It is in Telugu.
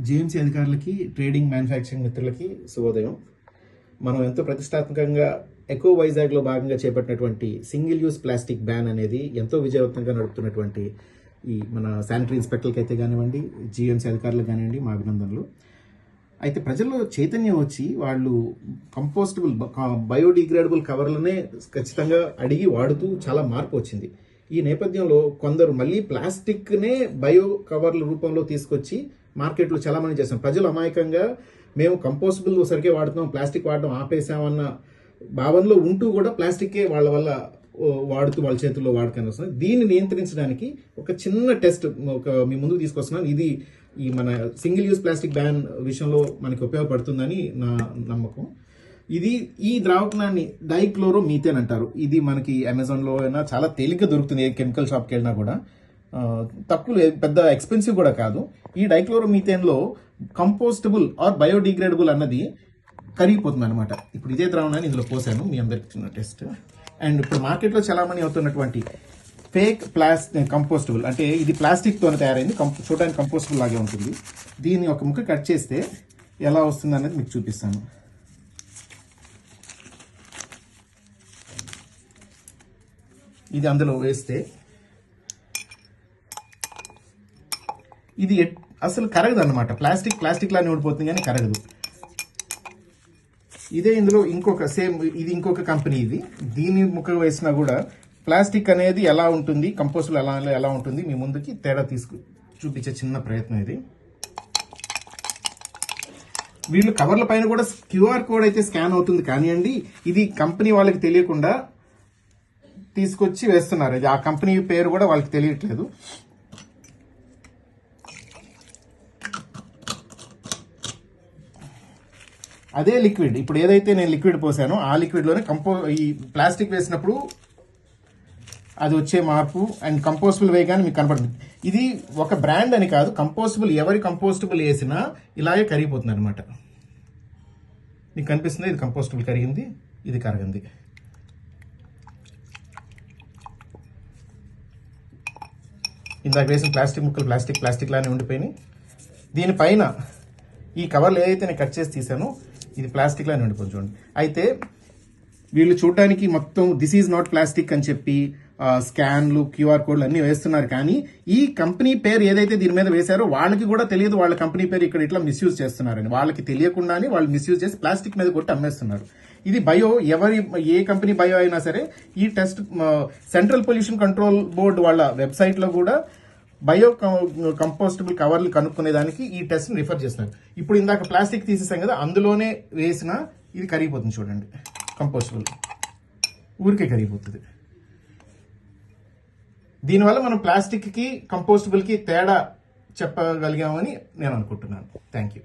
జిఎంసీ అధికారులకి ట్రేడింగ్ మ్యానుఫ్యాక్చరింగ్ మిత్రులకి శుభోదయం. మనం ఎంతో ప్రతిష్టాత్మకంగా ఎకో వైజాగ్లో భాగంగా చేపట్టినటువంటి సింగిల్ యూస్ ప్లాస్టిక్ బ్యాన్ అనేది ఎంతో విజయవంతంగా నడుపుతున్నటువంటి ఈ మన శానిటరీ ఇన్స్పెక్టర్కి అయితే కానివ్వండి జిఎంసీ అధికారులకు కానివ్వండి మా అభినందనలు. అయితే ప్రజల్లో చైతన్యం వచ్చి వాళ్ళు కంపోస్టబుల్ బయోడిగ్రేడబుల్ కవర్లనే ఖచ్చితంగా అడిగి వాడుతూ చాలా మార్పు వచ్చింది. ఈ నేపథ్యంలో కొందరు మళ్ళీ ప్లాస్టిక్నే బయో కవర్ల రూపంలో తీసుకొచ్చి మార్కెట్లో చలామణి చేస్తాం ప్రజలు అమాయకంగా మేము కంపోస్టబుల్ సరిగ్గా వాడుతున్నాం ప్లాస్టిక్ వాడడం ఆపేసామన్న భావనలో ఉంటూ కూడా ప్లాస్టిక్కే వాళ్ళ వల్ల వాడుతూ వాళ్ళ చేతుల్లో వాడకాన్ని వస్తుంది దీన్ని నియంత్రించడానికి ఒక చిన్న టెస్ట్ ఒక మీ ముందుకు తీసుకొస్తున్నాను. ఇది ఈ మన సింగిల్ యూస్ ప్లాస్టిక్ బ్యాన్ విషయంలో మనకి ఉపయోగపడుతుందని నా నమ్మకం. ఇది ఈ ద్రావకాన్ని డైక్లోరో మీథేన్ అంటారు. ఇది మనకి అమెజాన్లో అయినా చాలా తేలిక దొరుకుతుంది ఏ కెమికల్ షాప్కి వెళ్ళినా కూడా. తక్కువ లేదు, పెద్ద ఎక్స్పెన్సివ్ కూడా కాదు. ఈ డైక్లోరోమీథేన్లో కంపోస్టబుల్ ఆర్ బయోడిగ్రేడబుల్ అన్నది కరిగిపోతుంది అనమాట ఇప్పుడు ఇదే ద్రావణాన్ని ఇందులో పోసాను మీ అందరికి చిన్న టెస్ట్ అండ్ ఇప్పుడు మార్కెట్లో చలామణి అవుతున్నటువంటి ఫేక్ ప్లాస్టిక్ కంపోస్టబుల్ అంటే ఇది ప్లాస్టిక్తో తయారైంది కంపో చూడడానికి కంపోస్టబుల్ లాగే ఉంటుంది. దీన్ని ఒక ముక్క కట్ చేస్తే ఎలా వస్తుంది అనేది మీకు చూపిస్తాను. ఇది అందులో వేస్తే ఇది అసలు కరగదు అనమాట ప్లాస్టిక్ ప్లాస్టిక్ లానే ఓడిపోతుంది కానీ కరగదు. ఇదే ఇందులో ఇంకొక సేమ్ ఇది ఇంకొక కంపెనీ ఇది. దీని ముక్క వేసినా కూడా ప్లాస్టిక్ అనేది ఎలా ఉంటుంది కంపోస్టులు ఎలా ఎలా ఉంటుంది మీ ముందుకి తేడా తీసుకు చూపించే చిన్న ప్రయత్నం ఇది. వీళ్ళు కవర్ల పైన కూడా క్యూఆర్ కోడ్ అయితే స్కాన్ అవుతుంది. కానివ్వండి ఇది కంపెనీ వాళ్ళకి తెలియకుండా తీసుకొచ్చి వేస్తున్నారు. ఇది ఆ కంపెనీ పేరు కూడా వాళ్ళకి తెలియట్లేదు. అదే లిక్విడ్. ఇప్పుడు ఏదైతే నేను లిక్విడ్ పోసానో ఆ లిక్విడ్లోనే కంపో ఈ ప్లాస్టిక్ వేసినప్పుడు అది వచ్చే మార్పు అండ్ కంపోస్టబుల్ వేయగానే మీకు కనపడుతుంది. ఇది ఒక బ్రాండ్ అని కాదు కంపోస్టబుల్ ఎవరి కంపోస్టబుల్ వేసినా ఇలాగే కరిగిపోతుంది అనమాట మీకు కనిపిస్తుంది ఇది కంపోస్టబుల్ కరిగింది ఇది కరగింది. ఇందాక వేసిన ప్లాస్టిక్ ముక్కలు ప్లాస్టిక్ ప్లాస్టిక్ లానే ఉండిపోయినాయి. దీనిపైన ఈ కవర్లు ఏదైతే నేను కట్ చేసి తీసానో ఇది ప్లాస్టిక్ లానే చూడండి. అయితే వీళ్ళు చూడడానికి మొత్తం దిస్ ఈజ్ నాట్ ప్లాస్టిక్ అని చెప్పి స్కాన్లు క్యూఆర్ కోడ్లు అన్ని వేస్తున్నారు. కానీ ఈ కంపెనీ పేరు ఏదైతే దీని మీద వేశారో వాళ్ళకి కూడా తెలియదు వాళ్ళ కంపెనీ పేరు ఇక్కడ ఇట్లా మిస్యూజ్ చేస్తున్నారని. వాళ్ళకి తెలియకుండానే వాళ్ళు మిస్యూజ్ చేసి ప్లాస్టిక్ మీద కొట్టి అమ్మేస్తున్నారు. ఇది బయో ఎవరి ఏ కంపెనీ బయో అయినా సరే ఈ test central pollution control board వాళ్ళ వెబ్సైట్లో కూడా బయో కంపోస్టబుల్ కవర్లు కనుక్కునేదానికి ఈ టెస్ట్ని రిఫర్ చేస్తున్నారు. ఇప్పుడు ఇందాక ప్లాస్టిక్ తీసేసాం కదా అందులోనే వేసిన ఇది కరిగిపోతుంది చూడండి. కంపోస్టబుల్ ఊరికే కరిగిపోతుంది. దీనివల్ల మనం ప్లాస్టిక్కి కంపోస్టబుల్కి తేడా చెప్పగలిగామని నేను అనుకుంటున్నాను. Thank you